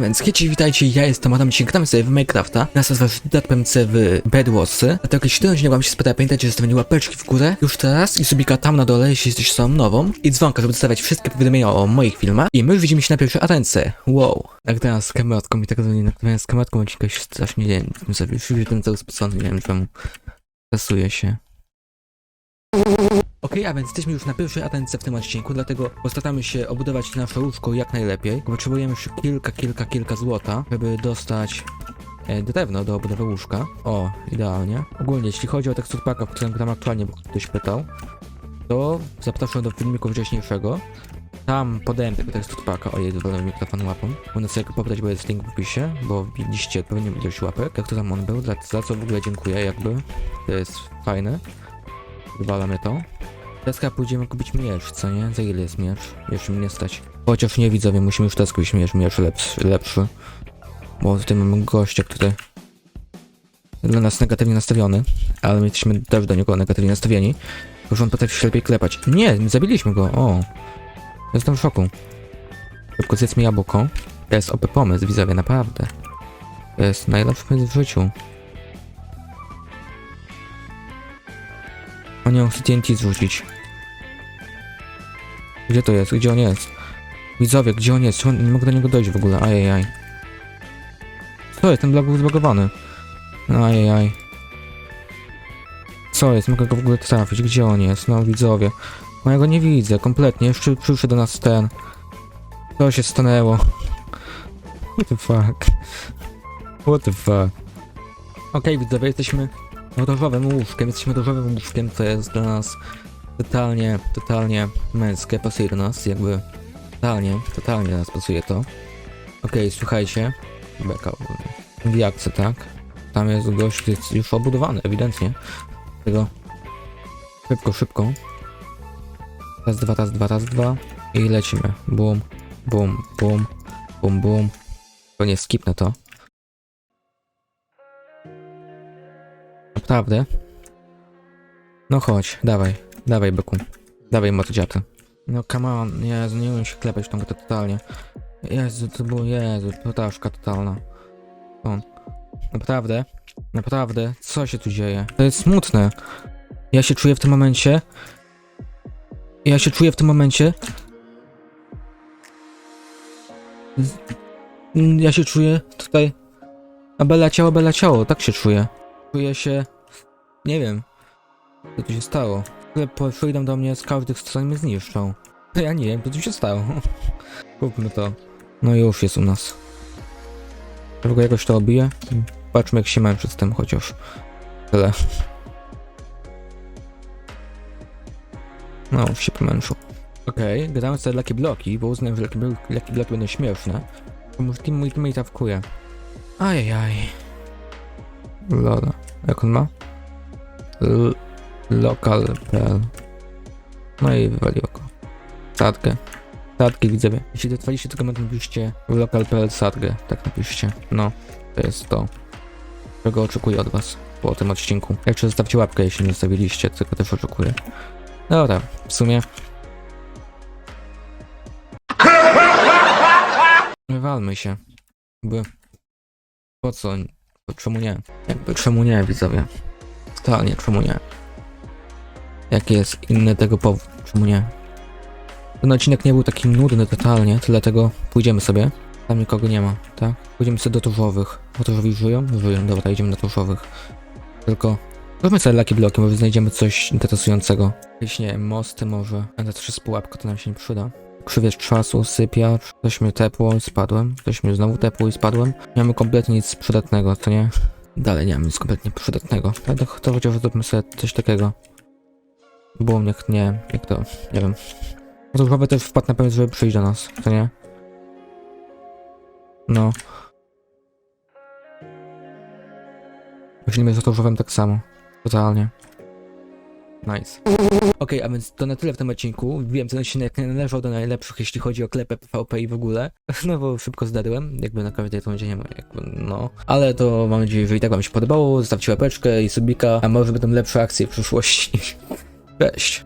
Więc hejcie, witajcie, ja jestem Adam, dzisiaj gramy sobie w Minecrafta. Nas nazywa DPMC w Bedwarsy. Dlatego jeśli ktoś nie wam się spyta, pamiętajcie, że zostawienie łapeczki w górę już teraz i subika tam na dole, jeśli jesteś osobą nową. I dzwonka, żeby dostawać wszystkie powiadomienia o moich filmach. I my już widzimy się na pierwszej arence. Wow. Teraz z kamerką i tak dalej, nagrywając z kamerką, odcinka się strasznie nie wiem, sobie już ten cały spocony, nie wiem czemu. Stresuje się. A więc jesteśmy już na pierwszej atence w tym odcinku, dlatego postaramy się obudować nasze łóżko jak najlepiej. Potrzebujemy jeszcze kilka, kilka, kilka złota, żeby dostać e, drewno do obudowy łóżka. O, idealnie. Ogólnie, jeśli chodzi o teksturpaka, w którym gram aktualnie, ktoś pytał, to zapraszam do filmiku wcześniejszego. Tam podałem tego teksturpaka, ojej, dowolę mikrofon łapą. Można sobie go bo jest link w opisie, bo widzieliście odpowiednio ilość łapek. Jak to tam on był, za, co w ogóle dziękuję, jakby. To jest fajne. Wywalamy to. Teraz pójdziemy kupić miecz, co nie? Za ile jest miecz? Jeszcze mnie stać. Chociaż nie widzowie, musimy już teraz kupić miecz, lepszy, lepszy. Bo tutaj mamy gościa, który dla nas negatywnie nastawiony, ale my jesteśmy też do niego negatywnie nastawieni. Że on potrafi się lepiej klepać. Nie, my zabiliśmy go, o. Jestem w szoku. Szybko zjedzmy jabłko. To jest OP pomysł, widzowie, naprawdę. To jest najlepszy pomysł w życiu. O nie, on chce TNT zrzucić. Gdzie to jest? Gdzie on jest? Widzowie, gdzie on jest? Nie mogę do niego dojść w ogóle, ajajaj. Co jest? Ten blok był zbagowany. Ajajaj. Co jest? Mogę go w ogóle trafić. Gdzie on jest? No widzowie. No ja go nie widzę, kompletnie. Jeszcze przyszedł do nas ten. Co się stanęło? What the fuck? What the fuck? Okej, widzowie, jesteśmy różowym łóżkiem. Jesteśmy różowym łóżkiem, co jest dla nas totalnie, totalnie męskie, pasuje do nas, jakby totalnie, totalnie nas pasuje to. Okej, słuchajcie. Beka. W jakce, tak? Tam jest gość, jest już obudowany, ewidentnie. Tego szybko, szybko. Raz, dwa, raz, dwa, raz, dwa. I lecimy. Bum, bum, bum, bum, bum. To nie skipnę to. Naprawdę? No chodź, dawaj, dawaj byku. Dawaj motodziaty. No come on, Jezu, nie umiem się klepać tą grę totalnie. Jezu, to było, Jezu, porażka totalna. Naprawdę, naprawdę, co się tu dzieje? To jest smutne. Ja się czuję w tym momencie... Ja się czuję w tym momencie... z- Ja się czuję tutaj... Abela ciało, Abela ciało, tak się czuję. Czuję się... Nie wiem. Co tu się stało? Ale przyjdą do mnie z każdych stron mnie zniszczą. Ja nie wiem, co tu się stało. Kupmy to. No i już jest u nas. Tylko jakoś to obije. Patrzmy jak się męczy z tym chociaż. Tyle. No, się pomęczył. Okej, okay, gadamy sobie Lucky Bloki, bo uznałem, że Lucky, Blo- Lucky Bloki będą śmieszne. Bo mój team, mój teammate awkuje. Ajajaj. Lola. Jak on ma? Local.pl No i wywaliło go. Sadgę. Sadgę widzowie. Jeśli dotrwaliście tego momentu, napiszcie local.pl sadgę. Tak napiszcie. No, to jest to. Czego oczekuję od was po tym odcinku. Jeszcze zostawcie łapkę, jeśli nie zostawiliście, tego też oczekuję. Dobra, w sumie... Wywalmy się. By... Po co? Czemu nie? Jakby czemu nie, widzowie? Totalnie, czemu nie? Jaki jest inny tego powód? Czemu nie? Ten odcinek nie był taki nudny totalnie, to dlatego pójdziemy sobie. Tam nikogo nie ma, tak? Pójdziemy sobie do tużowych. Bo żyją? Żyją, dobra, idziemy do tużowych. Tylko... Zróbmy sobie laki bloki, może znajdziemy coś interesującego. Jakieś, nie wiem, mosty może. A te trzy z pułapka to nam się nie przyda. Krzywiec czasu, sypiacz, coś mnie tepło i spadłem, coś mnie znowu tepło i spadłem. Nie mamy kompletnie nic przydatnego, to nie? Dalej nie mamy nic kompletnie przydatnego. Ale to chociaż zróbmy sobie coś takiego. Było mnie, nie, jak to, nie wiem. Różowy też wpadł na pomysł, żeby przyjść do nas, to nie? No. Myślimy z różowym tak samo. Totalnie. Nice. Okej, a więc to na tyle w tym odcinku. Wiem, ten odcinek należał do najlepszych, jeśli chodzi o klepę PvP i w ogóle. No bo szybko zdadłem, jakby na każdej rundzie nie ma, jakby no. Ale to mam nadzieję, że i tak wam się podobało. Zostawcie łapeczkę i subika, a może będą lepsze akcje w przyszłości. Cześć.